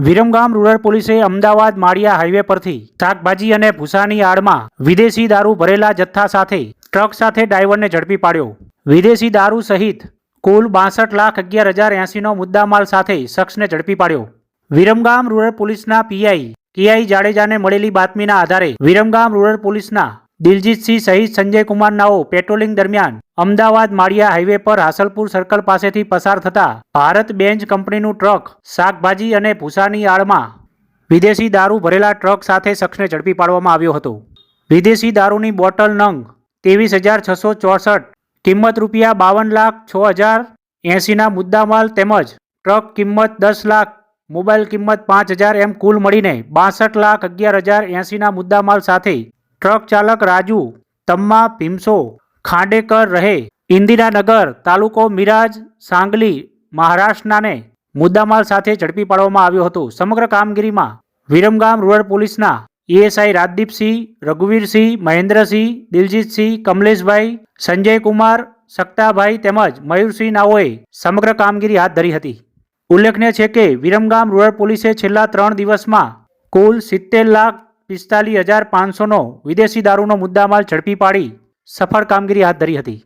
Viramgam rural પોલીસે અમદાવાદ માળિયા highway પરથી શાકભાજી અને ભૂસાની આડમાં વિદેશી દારૂ ભરેલા જથ્થા સાથે ટ્રક સાથે ડ્રાઈવરને ઝડપી પાડ્યો. વિદેશી દારૂ સહિત કુલ બાસઠ લાખ અગિયાર હજાર એંસીનો મુદ્દામાલ સાથે શખ્સને ઝડપી પાડ્યો. વિરમગામ રૂરલ પોલીસના પીઆઈ કેઆઈ જાડેજાને મળેલી બાતમીના આધારે વિરમગામ રૂરલ પોલીસના દિલજીતસિંહ સહિત સંજયકુમાર નાઓ પેટ્રોલિંગ દરમિયાન અમદાવાદ માળિયા હાઈવે પર હાસલપુર સર્કલ પાસેથી પસાર થતા ભારત બેન્ચ કંપનીનું ટ્રક શાકભાજી અને ભૂસાની આડમાં વિદેશી દારૂ ભરેલા ટ્રક સાથે શખ્સને ઝડપી પાડવામાં આવ્યો હતો. વિદેશી દારૂની બોટલ નંગ ત્રેવીસ હજાર છસો ચોસઠ, કિંમત રૂપિયા બાવન લાખ છ હજાર એંસીના મુદ્દામાલ તેમજ ટ્રક કિંમત દસ લાખ, મોબાઈલ કિંમત પાંચ હજાર એમ કુલ મળીને બાસઠ લાખ અગિયાર હજાર એંસીના મુદ્દામાલ સાથે ટ્રક ચાલક રાજુ, તમ્મા ભીમસો, ખાંડેકર રહે, ઇન્દિરાનગર, તાલુકો મિરાજ, સાંગલી, મહારાષ્ટ્રનાને મુદ્દામાલ સાથે ઝડપી પાડવામાં આવ્યો હતો. સમગ્ર કામગીરીમાં વિરમગામ રૂરલ પોલીસના એએસઆઈ રાજદીપસિંહ, રઘુવીરસિંહ, મહેન્દ્રસિંહ, દિલજીતસિંહ, કમલેશભાઈ, સંજયકુમાર, સક્તાભાઈ તેમજ મયુરસિંહ નાઓએ સમગ્ર કામગીરી હાથ ધરી હતી. ઉલ્લેખનીય છે કે વિરમગામ રૂરલ પોલીસે છેલ્લા ત્રણ દિવસમાં કુલ સિત્તેર લાખ પિસ્તાલીસ હજાર પાંચસોનો વિદેશી દારૂનો મુદ્દામાલ ઝડપી પાડી સફળ કામગીરી હાથ ધરી હતી.